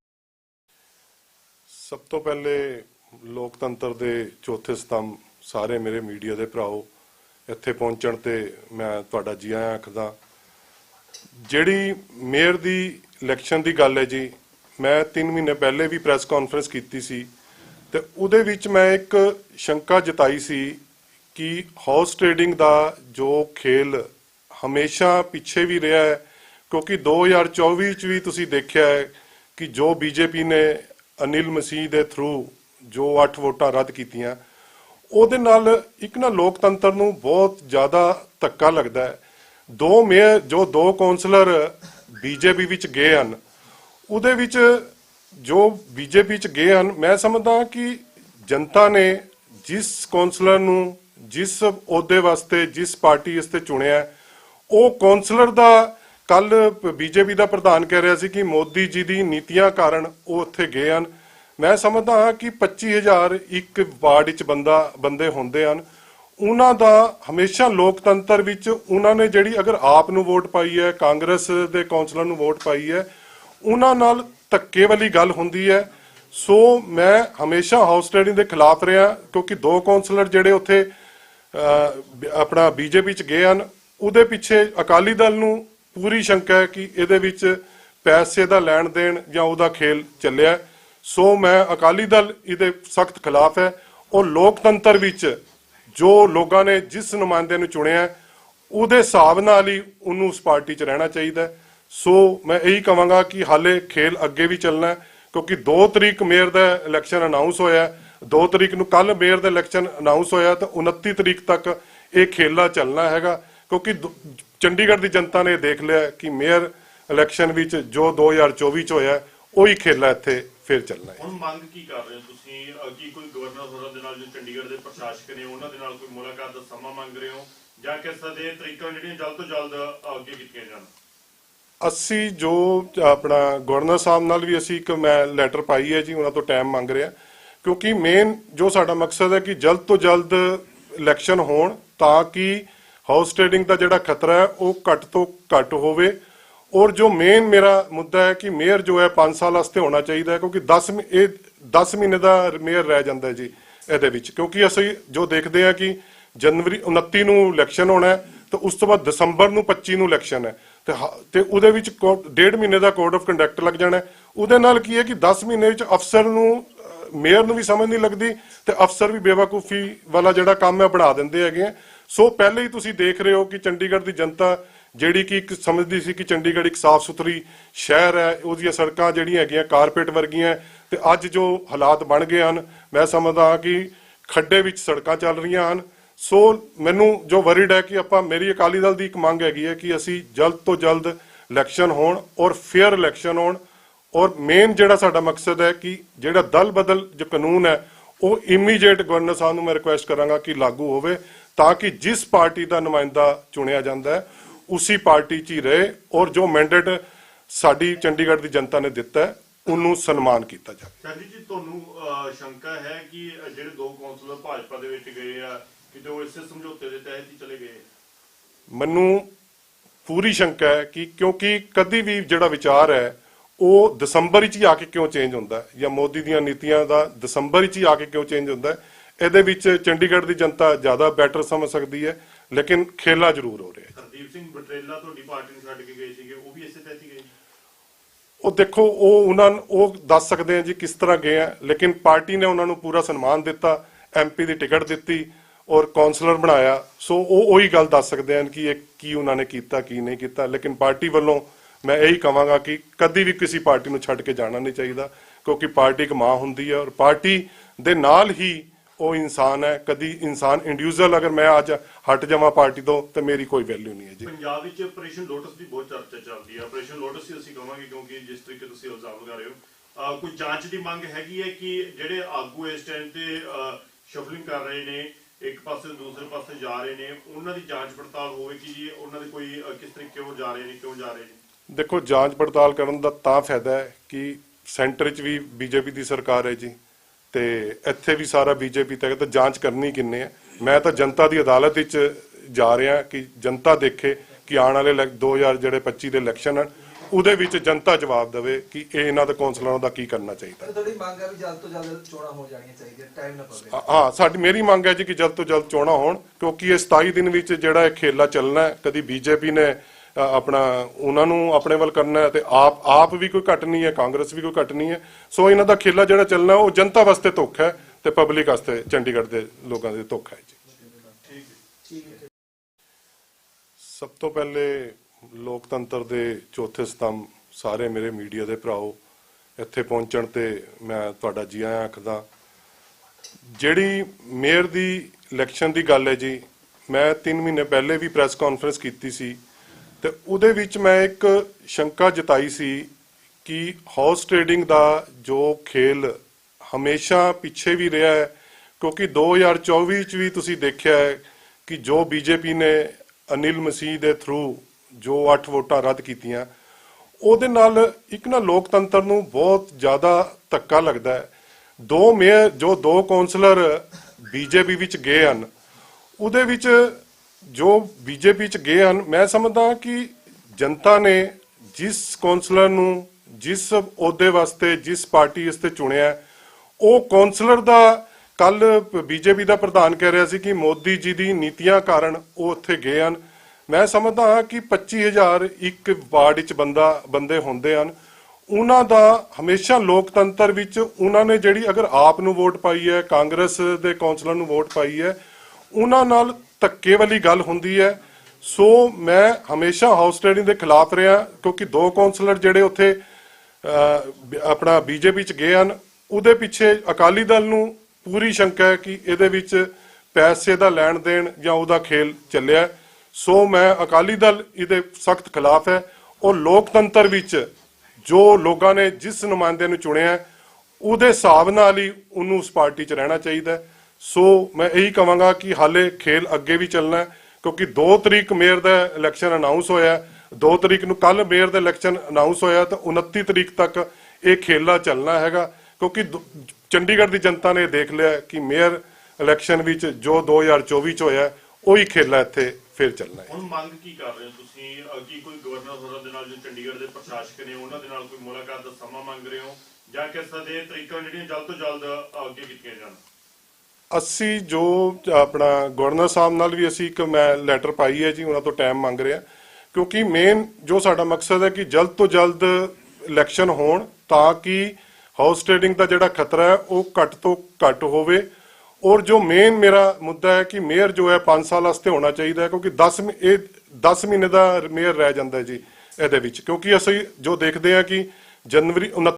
ਸਭ ਤੋਂ ਪਹਿਲੇ ਲੋਕਤੰਤਰ ਦੇ ਚੌਥੇ ਸਤੰਭ ਸਾਰੇ ਮੇਰੇ ਮੀਡੀਆ ਦੇ ਭਰਾਓ, ਇੱਥੇ ਪਹੁੰਚਣ ਤੇ ਮੈਂ ਤੁਹਾਡਾ ਜੀ ਆਇਆਂ ਆਖਦਾ, ਜਿਹੜੀ ਮੇਅਰ ਦੀ ਇਲੈਕਸ਼ਨ ਦੀ ਗੱਲ ਹੈ ਜੀ, ਮੈਂ 3 ਮਹੀਨੇ ਪਹਿਲੇ ਵੀ ਪ੍ਰੈਸ ਕਾਨਫਰੰਸ ਕੀਤੀ ਸੀ ਤੇ ਉਹਦੇ ਵਿੱਚ ਮੈਂ ਇੱਕ ਸ਼ੰਕਾ ਜਤਾਈ ਸੀ ਕਿ ਹਾਊਸ ਟ੍ਰੇਡਿੰਗ ਦਾ ਜੋ ਖੇਲ ਹਮੇਸ਼ਾ ਪਿੱਛੇ ਵੀ ਰਿਹਾ ਹੈ, ਕਿਉਂਕਿ 2024 ਚ ਵੀ ਤੁਸੀਂ ਦੇਖਿਆ ਹੈ ਕਿ ਜੋ ਬੀਜੇਪੀ ਨੇ ਅਨਿਲ ਮਸੀਹ ਦੇ ਥਰੂ ਜੋ 8 ਵੋਟਾਂ ਰੱਦ ਕੀਤੀਆਂ, ਉਹਦੇ ਨਾਲ ਇੱਕ ਨਾ ਲੋਕਤੰਤਰ ਨੂੰ ਬਹੁਤ ਜ਼ਿਆਦਾ ਧੱਕਾ ਲੱਗਦਾ ਹੈ। ਦੋ ਮੇਅਰ, ਜੋ ਦੋ ਕੌਂਸਲਰ ਬੀਜੇਪੀ ਵਿੱਚ ਗਏ ਹਨ, ਉਹਦੇ ਵਿੱਚ ਜੋ ਬੀਜੇਪੀ ਚ ਗਏ ਹਨ, ਮੈਂ ਸਮਝਦਾ ਕਿ ਜਨਤਾ ਨੇ ਜਿਸ ਕੌਂਸਲਰ ਨੂੰ ਜਿਸ ਅਹੁਦੇ ਵਾਸਤੇ, ਜਿਸ ਪਾਰਟੀ ਵਾਸਤੇ ਚੁਣਿਆ ਉਹ ਕੌਂਸਲਰ ਦਾ ਕੱਲ ਬੀਜੇਪੀ ਦਾ ਪ੍ਰਧਾਨ ਕਹਿ ਰਿਹਾ ਸੀ ਕਿ ਮੋਦੀ ਜੀ ਦੀ ਨੀਤੀਆਂ ਕਾਰਨ ਉਹ ਉੱਥੇ ਗਏ ਹਨ। ਮੈਂ ਸਮਝਦਾ ਹਾਂ ਕਿ 25000 ਇੱਕ ਵਾਰਡ ਵਿੱਚ ਬੰਦਾ ਬੰਦੇ ਹੁੰਦੇ ਹਨ। ਉਹਨਾਂ ਦਾ ਹਮੇਸ਼ਾ ਲੋਕਤੰਤਰ ਵਿੱਚ ਉਹਨਾਂ ਨੇ ਜਿਹੜੀ ਅਗਰ ਆਪ ਨੂੰ ਵੋਟ ਪਾਈ ਹੈ ਕਾਂਗਰਸ ਦੇ ਕੌਂਸਲਰ ਨੂੰ ਵੋਟ ਪਾਈ ਹੈ ਉਹਨਾਂ ਨਾਲ ਧੱਕੇ ਵਾਲੀ ਗੱਲ ਹੁੰਦੀ ਹੈ। ਸੋ ਮੈਂ ਹਮੇਸ਼ਾ ਹਾਊਸ ਟ੍ਰੇਡਿੰਗ ਦੇ ਖਿਲਾਫ ਰਿਹਾ ਕਿਉਂਕਿ ਦੋ ਕੌਂਸਲਰ ਜਿਹੜੇ ਉੱਥੇ ਅਹ, ਬ- ਆਪਣਾ ਬੀਜੇਪੀ ਚ ਗਏ ਹਨ ਉਹਦੇ ਪਿੱਛੇ ਅਕਾਲੀ ਦਲ ਨੂੰ ਪੂਰੀ ਸ਼ੰਕਾ ਹੈ ਕਿ ਇਹਦੇ ਵਿੱਚ ਪੈਸੇ ਦਾ ਲੈਣ ਦੇਣ ਜਾਂ ਉਹਦਾ ਖੇਲ ਚੱਲਿਆ। ਸੋ ਮੈਂ ਅਕਾਲੀ ਦਲ ਇਹਦੇ ਸਖਤ ਖਿਲਾਫ ਹੈ। ਉਹ ਲੋਕਤੰਤਰ ਵਿੱਚ ਜੋ ਲੋਕਾਂ ਨੇ ਜਿਸ ਨੁਮਾਇੰਦੇ ਨੂੰ ਚੁਣਿਆ ਉਹਦੇ ਹਿਸਾਬ ਨਾਲ ਹੀ ਉਹਨੂੰ ਉਸ ਪਾਰਟੀ 'ਚ ਰਹਿਣਾ ਚਾਹੀਦਾ ਸੋ ਮੈਂ ਇਹੀ ਕਹਾਂਗਾ ਕਿ ਹਾਲੇ ਖੇਲ ਅੱਗੇ ਵੀ ਚੱਲਣਾ ਕਿਉਂਕਿ 2 ਤਰੀਕ ਮੇਅਰ ਦਾ ਇਲੈਕਸ਼ਨ ਅਨਾਉਂਸ ਹੋਇਆ 2 ਤਰੀਕ ਨੂੰ ਕੱਲ ਮੇਅਰ ਦਾ ਇਲੈਕਸ਼ਨ ਅਨਾਉਂਸ ਹੋਇਆ ਤਾਂ 29 ਤਰੀਕ ਤੱਕ ਇਹ ਖੇਲਾ ਚੱਲਣਾ ਹੈਗਾ, ਕਿਉਂਕਿ ਚੰਡੀਗੜ੍ਹ ਦੀ ਜਨਤਾ ਨੇ ਦੇਖ ਲਿਆ ਕਿ ਮੇਅਰ ਇਲੈਕਸ਼ਨ ਵਿੱਚ ਜੋ 2024 ਚ ਹੋਇਆ ਉਹੀ ਖੇਲਾ ਇੱਥੇ ਫਿਰ ਚੱਲਣਾ ਹੈ। ਹੁਣ ਮੰਗ ਕੀ ਕਰ ਰਹੇ ਹੋ ਤੁਸੀਂ? ਅ, ਕੀ ਕੋਈ ਗਵਰਨਰ ਹੋਰਾਂ ਦੇ ਨਾਲ ਜੋ ਚੰਡੀਗੜ੍ਹ ਦੇ ਪ੍ਰਸ਼ਾਸਕ ਨੇ ਉਹਨਾਂ ਦੇ ਨਾਲ ਕੋਈ ਮੁਲਾਕਾਤ ਦਾ ਸਮਾਂ ਮੰਗ ਰਹੇ ਹੋ? ਜਾਂ ਕਿਸ ਦੇ ਤਰੀਕਾਂ ਜਿਹੜੀਆਂ ਜਲਦ ਤੋਂ ਜਲਦ ਅੱਗੇ ਕੀਤੀਆਂ ਜਾਣ? ਅਸੀਂ ਜੋ ਆਪਣਾ ਗਵਰਨਰ ਸਾਹਿਬ ਨਾਲ ਵੀ ਅਸੀਂ ਇੱਕ ਮੈਂ ਲੈਟਰ ਪਾਈ ਹੈ ਜੀ ਉਹਨਾਂ ਤੋਂ ਟਾਈਮ ਮੰਗ ਰਿਹਾ। ਕਿਉਂਕਿ ਮੇਨ ਜੋ ਸਾਡਾ ਮਕਸਦ ਹੈ ਕਿ ਜਲਦ ਤੋਂ ਜਲਦ ਇਲੈਕਸ਼ਨ ਹੋਣ ਤਾਂ ਕਿ ਹਾਊਸ ਟ੍ਰੇਡਿੰਗ ਦਾ ਜਿਹੜਾ ਖਤਰਾ ਹੈ ਉਹ ਘੱਟ ਤੋਂ ਘੱਟ ਹੋਵੇ। ਔਰ ਜੋ ਮੇਨ ਮੇਰਾ ਮੁੱਦਾ ਹੈ ਕਿ ਮੇਅਰ ਜੋ ਹੈ 5 ਸਾਲ ਵਾਸਤੇ ਹੋਣਾ ਚਾਹੀਦਾ ਹੈ, ਕਿਉਂਕਿ 10 ਇਹ 10 ਮਹੀਨੇ ਦਾ ਮੇਅਰ ਰਹਿ ਜਾਂਦਾ ਜੀ ਇਹਦੇ ਵਿੱਚ। ਕਿਉਂਕਿ ਅਸੀਂ ਜੋ ਦੇਖਦੇ ਹਾਂ ਕਿ ਜਨਵਰੀ 29 ਨੂੰ ਇਲੈਕਸ਼ਨ ਹੋਣਾ ਹੈ, ਤੇ ਉਸ ਤੋਂ ਬਾਅਦ ਦਸੰਬਰ ਨੂੰ 25 ਨੂੰ ਇਲੈਕਸ਼ਨ ਹੈ। ਤੇ ਤੇ ਉਹਦੇ ਵਿੱਚ ਕੋ- ਡੇਢ ਮਹੀਨੇ ਦਾ ਕੋਡ ਆਫ ਕੰਡਕਟ ਲੱਗ ਜਾਣਾ ਉਹਦੇ ਨਾਲ ਕੀ ਹੈ ਕਿ 10 ਮਹੀਨੇ ਵਿੱਚ ਅਫਸਰ ਨੂੰ ਮੇਅਰ ਨੂੰ ਵੀ ਸਮਝ ਨਹੀਂ ਲੱਗਦੀ ਤੇ ਅਫਸਰ ਵੀ ਬੇਵਕੂਫੀ ਵਾਲਾ ਜਿਹੜਾ ਕੰਮ ਹੈ ਬਣਾ ਦਿੰਦੇ ਹੈਗੇ ਆ। ਸੋ ਪਹਿਲੇ ਹੀ ਤੁਸੀਂ ਦੇਖ ਰਹੇ ਹੋ ਕਿ ਚੰਡੀਗੜ੍ਹ ਦੀ ਜਨਤਾ ਜਿਹੜੀ ਕਿ ਇੱਕ ਸਮਝਦੀ ਸੀ ਕਿ ਚੰਡੀਗੜ੍ਹ ਇੱਕ ਸਾਫ਼ ਸੁਥਰੀ ਸ਼ਹਿਰ ਹੈ ਉਹਦੀਆਂ ਸੜਕਾਂ ਜਿਹੜੀਆਂ ਹੈਗੀਆਂ ਕਾਰਪੇਟ ਵਰਗੀਆਂ, ਤੇ ਅੱਜ ਜੋ ਹਾਲਾਤ ਬਣ ਗਏ ਹਨ, ਮੈਂ ਸਮਝਦਾ ਹਾਂ ਕਿ ਖੱਡੇ ਵਿੱਚ ਸੜਕਾਂ ਚੱਲ ਰਹੀਆਂ ਹਨ। ਸੋ ਮੈਨੂੰ ਜੋ ਵਰਿਡ ਹੈ ਕਿ ਆਪਾਂ, ਮੇਰੀ ਅਕਾਲੀ ਦਲ ਦੀ ਇੱਕ ਮੰਗ ਹੈਗੀ ਹੈ ਕਿ ਅਸੀਂ ਜਲਦ ਤੋਂ ਜਲਦ ਇਲੈਕਸ਼ਨ ਹੋਣ ਔਰ ਫੇਅਰ ਇਲੈਕਸ਼ਨ ਹੋਣ। ਔਰ ਮੇਨ ਜਿਹੜਾ ਸਾਡਾ ਮਕਸਦ ਹੈ ਕਿ ਜਿਹੜਾ ਦਲ ਬਦਲ ਜੋ ਕਾਨੂੰਨ ਹੈ, ਉਹ ਇਮੀਡੀਏਟ ਗਵਰਨਰ ਸਾਹਿਬ ਨੂੰ ਮੈਂ ਰਿਕੁਐਸਟ ਕਰਾਂਗਾ ਕਿ ਲਾਗੂ ਹੋਵੇ, ਤਾਂ ਕਿ ਜਿਸ ਪਾਰਟੀ ਦਾ ਨੁਮਾਇੰਦਾ ਚੁਣਿਆ ਜਾਂਦਾ ਹੈ ਉਸੇ ਪਾਰਟੀ 'ਚ ਹੀ ਰਹੇ ਔਰ ਜੋ ਮੈਂਡੇਟ ਸਾਡੀ ਚੰਡੀਗੜ੍ਹ ਦੀ ਜਨਤਾ ਨੇ ਦਿੱਤਾ ਹੈ ਉਹਨੂੰ ਸਨਮਾਨ ਕੀਤਾ ਜਾਵੇ। ਚੰਦੀ ਜੀ ਤੁਹਾਨੂੰ ਸ਼ੰਕਾ ਹੈ ਕਿ ਜਿਹੜੇ ਦੋ ਕੌਂਸਲਰ ਭਾਜਪਾ ਦੇ ਵਿੱਚ ਗਏ ਆ ਕਿਤੇ ਉਹ ਇਸੇ ਸਮਝੌਤੇ ਦੇ ਤਹਿਤ ਹੀ ਚਲੇ ਗਏ? ਮੈਨੂੰ ਪੂਰੀ ਸ਼ੰਕਾ ਹੈ ਕਿ ਕਿਉਂਕਿ ਕਦੀ ਵੀ ਜਿਹੜਾ ਵਿਚਾਰ ਹੈ ਉਹ ਦਸੰਬਰ ਵਿੱਚ ਹੀ ਆ ਕੇ ਕਿਉਂ ਚੇਂਜ ਹੁੰਦਾ ਜਾਂ ਮੋਦੀ ਦੀਆਂ ਨੀਤੀਆਂ ਦਾ ਦਸੰਬਰ ਵਿੱਚ ਹੀ ਆ ਕੇ ਕਿਉਂ ਚੇਂਜ ਹੁੰਦਾ ਇਹਦੇ ਵਿੱਚ ਚੰਡੀਗੜ੍ਹ ਦੀ ਜਨਤਾ ਜ਼ਿਆਦਾ ਬੈਟਰ ਸਮਝ ਸਕਦੀ ਹੈ। ਲੇਕਿਨ ਖੇਲਾ ਜ਼ਰੂਰ ਹੋ ਰਿਹਾ ਹਰਦੀਪ ਸਿੰਘ ਬਟਰੇਲਾ ਤੁਹਾਡੀ ਪਾਰਟੀ ਨੂੰ ਛੱਡ ਕੇ ਗਏ ਸੀਗੇ ਉਹ ਵੀ ਇਸੇ ਤਹਿਤ ਹੀ ਗਏ ਉਹ ਦੇਖੋ ਉਹ ਉਹਨਾਂ ਉਹ ਦੱਸ ਸਕਦੇ ਆ ਜੀ ਕਿਸ ਤਰ੍ਹਾਂ ਗਏ ਆ ਲੇਕਿਨ ਪਾਰਟੀ ਨੇ ਉਹਨਾਂ ਨੂੰ ਪੂਰਾ ਸਨਮਾਨ ਦਿੱਤਾ ਐਮਪੀ ਦੀ ਟਿਕਟ ਦਿੱਤੀ ਔਰ ਕਾਉਂਸਲਰ ਬਣਾਇਆ। ਸੋ ਉਹ ਉਹੀ ਗੱਲ ਦੱਸ ਸਕਦੇ ਹਨ ਕਿ ਇਹ ਕੀ ਉਹਨਾਂ ਨੇ ਕੀਤਾ ਕੀ ਨਹੀਂ ਕੀਤਾ। ਲੇਕਿਨ ਪਾਰਟੀ ਵੱਲੋਂ ਮੈਂ ਇਹੀ ਕਹਾਂਗਾ ਕਿ ਕਦੀ ਵੀ ਕਿਸੇ ਪਾਰਟੀ ਨੂੰ ਛੱਡ ਕੇ ਜਾਣਾ ਨਹੀਂ ਚਾਹੀਦਾ ਕਿਉਂਕਿ ਪਾਰਟੀ ਇੱਕ ਮਾਂ ਹੁੰਦੀ ਹੈ ਔਰ ਪਾਰਟੀ ਦੇ ਨਾਲ ਹੀ ਉਹ ਇਨਸਾਨ ਹੈ ਕਦੀ ਇਨਸਾਨ ਇੰਡੀਵਿਜੂਅਲ ਅਗਰ ਮੈਂ ਅੱਜ ਹਟ ਜਾਵਾਂ ਪਾਰਟੀ ਤੋਂ ਤੇ ਮੇਰੀ ਕੋਈ ਵੈਲਿਊ ਨਹੀਂ ਹੈ ਜੀ। ਪੰਜਾਬ ਵਿੱਚ ਆਪਰੇਸ਼ਨ ਲੋਟਸ ਦੀ ਬਹੁਤ ਚਰਚਾ ਚੱਲਦੀ ਹੈ। ਆਪਰੇਸ਼ਨ ਲੋਟਸ ਹੀ ਅਸੀਂ ਕਹਾਂਗੇ ਕਿਉਂਕਿ ਜਿਸ ਤਰੀਕੇ ਤੁਸੀਂ ਇਲਜ਼ਾਮ ਲਗਾ ਰਹੇ ਹੋ। ਕੋਈ ਜਾਂਚ ਦੀ ਮੰਗ ਹੈਗੀ ਹੈ ਕਿ ਜਿਹੜੇ ਆਗੂ ਇਸ ਟਾਈਮ ਤੇ ਸ਼ਫਲਿੰਗ ਕਰ ਰਹੇ ਨੇ ਇੱਕ ਪਾਸੇ ਦੂਸਰੇ ਪਾਸੇ ਜਾ ਰਹੇ ਨੇ ਉਹਨਾਂ ਦੀ ਜਾਂਚ ਪੜਤਾਲ ਹੋਵੇ ਕਿ ਜੀ ਉਹਨਾਂ ਦੇ ਕੋਈ ਕਿਸ ਤਰੀਕੇ ਉਹ ਜਾ ਰਹੇ ਨੇ ਕਿਉਂ ਜਾ ਰਹੇ ਨੇ? ਦੇਖੋ ਜਾਂਚ ਪੜਤਾਲ ਕਰਨ ਦਾ ਤਾਂ ਫਾਇਦਾ ਹੈ ਕਿ ਸੈਂਟਰ 'ਚ ਵੀ ਬੀਜੇਪੀ ਦੀ ਸਰਕਾਰ ਹੈ ਜੀ। ਤੇ ਇੱਥੇ ਵੀ ਸਾਰਾ ਬੀਜੇਪੀ ਤੱਕ ਤਾਂ ਜਾਂਚ ਕਰਨੀ ਕਿੰਨੇ ਹੈ। ਮੈਂ ਤਾਂ ਜਨਤਾ ਦੀ ਅਦਾਲਤ ਵਿੱਚ ਜਾ ਰਿਹਾ ਕਿ ਜਨਤਾ ਦੇਖੇ ਕਿ ਆਉਣ ਵਾਲੇ ਇਲੈਕ- 2000 ਜਿਹੜੇ 25 ਦੇ ਇਲੈਕਸ਼ਨ ਹਨ ਉਹਦੇ ਵਿੱਚ ਜਨਤਾ ਜਵਾਬ ਦੇਵੇ ਕਿ ਇਹ ਇਹਨਾਂ ਦੇ ਕੌਂਸਲਰਾਂ ਦਾ ਕੀ ਕਰਨਾ ਚਾਹੀਦਾ। ਤੁਹਾਡੀ ਮੰਗ ਹੈ ਵੀ ਜਲਦ ਤੋਂ ਜਲਦ ਚੋਣਾਂ ਹੋ ਜਾਣੀਆਂ ਚਾਹੀਦੀਆਂ ਟਾਈਮ ਨਾ ਪਵੇ। ਹਾਂ- ਸਾਡੀ ਮੇਰੀ ਮੰਗ ਹੈ ਜੀ ਕਿ ਜਲਦ ਤੋਂ ਜਲਦ ਚੋਣਾਂ ਹੋਣ ਕਿਉਂਕਿ ਇਹ 27 ਦਿਨ ਵਿੱਚ ਜਿਹੜਾ ਇਹ ਖੇਲਾ ਚੱਲਣਾ ਹੈ ਕਦੀ ਬੀਜੇਪੀ ਨੇ ਆਪਣਾ ਉਹਨਾਂ ਨੂੰ ਆਪਣੇ ਵੱਲ ਕਰਨਾ ਹੈ ਤੇ ਆਪ ਆਪ ਵੀ ਕੋਈ ਘਟ ਨਹੀਂ ਹੈ ਕਾਂਗਰਸ ਵੀ ਕੋਈ ਘਟ ਨਹੀਂ ਹੈ। ਸੋ ਇਹਨਾਂ ਦਾ ਖੇਲਾ ਜਿਹੜਾ ਚੱਲਣਾ ਉਹ ਜਨਤਾ ਵਾਸਤੇ ਧੋਖਾ ਹੈ ਤੇ ਪਬਲਿਕ ਵਾਸਤੇ ਚੰਡੀਗੜ੍ਹ ਦੇ ਲੋਕਾਂ ਦੇ ਧੋਖਾ ਹੈ ਜੀ। ਸਭ ਤੋਂ ਪਹਿਲੇ ਲੋਕਤੰਤਰ ਦੇ ਚੌਥੇ ਸਤੰਭ ਸਾਰੇ ਮੇਰੇ ਮੀਡੀਆ ਦੇ ਭਰਾਓ ਇੱਥੇ ਪਹੁੰਚਣ ਤੇ ਮੈਂ ਤੁਹਾਡਾ ਜੀ ਆਇਆਂ ਆਖਦਾ ਜਿਹੜੀ ਮੇਅਰ ਦੀ ਇਲੈਕਸ਼ਨ ਦੀ ਗੱਲ ਹੈ ਜੀ ਮੈਂ 3 ਮਹੀਨੇ ਪਹਿਲੇ ਵੀ ਪ੍ਰੈਸ ਕਾਨਫਰੰਸ ਕੀਤੀ ਸੀ। ਤੇ ਉਹਦੇ ਵਿੱਚ ਮੈਂ ਇੱਕ ਸ਼ੰਕਾ ਜਤਾਈ ਸੀ ਕਿ ਹਾਊਸ ਟ੍ਰੇਡਿੰਗ ਦਾ ਜੋ ਖੇਲ ਹਮੇਸ਼ਾ ਪਿੱਛੇ ਵੀ ਰਿਹਾ ਹੈ, ਕਿਉਂਕਿ 2024 ਚ ਵੀ ਤੁਸੀਂ ਦੇਖਿਆ ਹੈ ਕਿ ਜੋ ਬੀਜੇਪੀ ਨੇ ਅਨਿਲ ਮਸੀਹ ਦੇ ਥਰੂ ਜੋ 8 ਵੋਟਾਂ ਰੱਦ ਕੀਤੀਆਂ, ਉਹਦੇ ਨਾਲ ਇੱਕ ਨਾ ਲੋਕਤੰਤਰ ਨੂੰ ਬਹੁਤ ਜ਼ਿਆਦਾ ਧੱਕਾ ਲੱਗਦਾ ਹੈ। ਦੋ ਮੇਅਰ, ਜੋ ਦੋ ਕੌਂਸਲਰ ਬੀਜੇਪੀ ਵਿੱਚ ਗਏ ਹਨ, ਉਹਦੇ ਵਿੱਚ ਜੋ ਬੀਜੇਪੀ ਚ ਗਏ ਹਨ, ਮੈਂ ਸਮਝਦਾ ਕਿ ਜਨਤਾ ਨੇ ਜਿਸ ਕੌਂਸਲਰ ਨੂੰ ਜਿਸ ਅਹੁਦੇ ਵਾਸਤੇ, ਜਿਸ ਪਾਰਟੀ ਵਾਸਤੇ ਚੁਣਿਆ ਉਹ ਕੌਂਸਲਰ ਦਾ ਕੱਲ ਬੀਜੇਪੀ ਦਾ ਪ੍ਰਧਾਨ ਕਹਿ ਰਿਹਾ ਸੀ ਕਿ ਮੋਦੀ ਜੀ ਦੀ ਨੀਤੀਆਂ ਕਾਰਨ ਉਹ ਉੱਥੇ ਗਏ ਹਨ। ਮੈਂ ਸਮਝਦਾ ਹਾਂ ਕਿ 25000 ਇੱਕ ਵਾਰਡ ਵਿੱਚ ਬੰਦਾ, ਬੰਦੇ ਹੁੰਦੇ ਹਨ। ਉਹਨਾਂ ਦਾ ਹਮੇਸ਼ਾ ਲੋਕਤੰਤਰ ਵਿੱਚ ਉਹਨਾਂ ਨੇ ਜਿਹੜੀ ਅਗਰ ਆਪ ਨੂੰ ਵੋਟ ਪਾਈ ਹੈ, ਕਾਂਗਰਸ ਦੇ ਕੌਂਸਲਰ ਨੂੰ ਵੋਟ ਪਾਈ ਹੈ, ਉਹਨਾਂ ਨਾਲ ਧੱਕੇ ਵਾਲੀ ਗੱਲ ਹੁੰਦੀ ਹੈ। ਸੋ ਮੈਂ ਹਮੇਸ਼ਾ ਹਾਊਸ ਟ੍ਰੇਡਿੰਗ ਦੇ ਖਿਲਾਫ ਰਿਹਾ ਕਿਉਂਕਿ ਦੋ ਕੌਂਸਲਰ ਜਿਹੜੇ ਉੱਥੇ ਆਪਣਾ ਬੀਜੇਪੀ ਚ ਗਏ ਹਨ ਉਹਦੇ ਪਿੱਛੇ ਅਕਾਲੀ ਦਲ ਨੂੰ ਪੂਰੀ ਸ਼ੰਕਾ ਹੈ ਕਿ ਇਹਦੇ ਵਿੱਚ ਪੈਸੇ ਦਾ ਲੈਣ ਦੇਣ ਜਾਂ ਉਹਦਾ ਖੇਲ ਚੱਲਿਆ। ਸੋ ਮੈਂ ਅਕਾਲੀ ਦਲ ਇਹਦੇ ਸਖਤ ਖਿਲਾਫ ਹੈ। ਉਹ ਲੋਕਤੰਤਰ ਵਿੱਚ ਜੋ ਲੋਕਾਂ ਨੇ ਜਿਸ ਨੁਮਾਇੰਦੇ ਨੂੰ ਚੁਣਿਆ ਹੈ, ਉਹਦੇ ਹਿਸਾਬ ਨਾਲ ਹੀ ਉਹਨੂੰ ਉਸ ਪਾਰਟੀ 'ਚ ਰਹਿਣਾ ਚਾਹੀਦਾ ਹੈ। ਸੋ ਮੈਂ ਇਹੀ ਕਹਾਂਗਾ ਕਿ ਹਾਲੇ ਖੇਲ ਅੱਗੇ ਵੀ ਚੱਲਣਾ ਕਿਉਂਕਿ 2 ਤਰੀਕ ਮੇਅਰ ਦਾ ਇਲੈਕਸ਼ਨ ਅਨਾਉਂਸ ਹੋਇਆ 2 ਤਰੀਕ ਨੂੰ ਕੱਲ ਮੇਅਰ ਦਾ ਇਲੈਕਸ਼ਨ ਅਨਾਉਂਸ ਹੋਇਆ ਤਾਂ 29 ਤਰੀਕ ਤੱਕ ਇਹ ਖੇਲਾ ਚੱਲਣਾ ਹੈਗਾ, ਕਿਉਂਕਿ ਦੋ- ਚੰਡੀਗੜ੍ਹ ਦੀ ਜਨਤਾ ਨੇ ਦੇਖ ਲਿਆ ਕਿ ਮੇਅਰ ਇਲੈਕਸ਼ਨ ਵਿੱਚ ਜੋ 2024 ਚ ਹੋਇਆ ਉਹੀ ਖੇਲਾ ਇੱਥੇ ਫਿਰ ਚੱਲਣਾ ਹੈ। ਹੁਣ ਮੰਗ ਕੀ ਕਰ ਰਹੇ ਹੋ ਤੁਸੀਂ? ਕੀ ਕੋਈ ਗਵਰਨਰ ਹੋਰਾਂ ਦੇ ਨਾਲ ਜੋ ਚੰਡੀਗੜ੍ਹ ਦੇ ਪ੍ਰਸ਼ਾਸਕ ਨੇ, ਉਹਨਾਂ ਦੇ ਨਾਲ ਕੋਈ ਮੁਲਾਕਾਤ ਦਾ ਸਮਾਂ ਮੰਗ ਰਹੇ ਹੋ? ਜਾਂ ਕਿਸ ਤਰ੍ਹਾਂ ਦੇ ਤਰੀਕਾਂ ਜਿਹੜੀਆਂ ਜਲਦ ਤੋਂ ਜਲਦ ਅੱਗੇ ਕੀਤੀਆਂ ਜਾਣ? ਅਸੀਂ ਜੋ ਆਪਣਾ ਗਵਰਨਰ ਸਾਹਿਬ ਨਾਲ ਵੀ ਅਸੀਂ ਇੱਕ ਮੈਂ ਲੈਟਰ ਪਾਈ ਹੈ ਜੀ, ਉਹਨਾਂ ਤੋਂ ਟਾਈਮ ਮੰਗ ਰਿਹਾ। ਕਿਉਂਕਿ ਮੇਨ ਜੋ ਸਾਡਾ ਮਕਸਦ ਹੈ ਕਿ ਜਲਦ ਤੋਂ ਜਲਦ ਇਲੈਕਸ਼ਨ ਹੋਣ ਤਾਂ ਕਿ ਹਾਊਸ ਟ੍ਰੇਡਿੰਗ ਦਾ ਜਿਹੜਾ ਖਤਰਾ ਹੈ, ਉਹ ਘੱਟ ਤੋਂ ਘੱਟ ਹੋਵੇ। ਔਰ ਜੋ ਮੇਨ ਮੇਰਾ ਮੁੱਦਾ ਹੈ ਕਿ ਮੇਅਰ ਜੋ ਹੈ 5 ਸਾਲ ਵਾਸਤੇ ਹੋਣਾ ਚਾਹੀਦਾ ਹੈ, ਕਿਉਂਕਿ 10 ਮ- ਇਹ 10 ਮਹੀਨੇ ਦਾ ਮੇਅਰ ਰਹਿ ਜਾਂਦਾ ਜੀ, ਇਹਦੇ ਵਿੱਚ। ਕਿਉਂਕਿ ਅਸੀਂ ਜੋ ਦੇਖਦੇ ਹਾਂ ਕਿ ਜਨਵਰੀ 29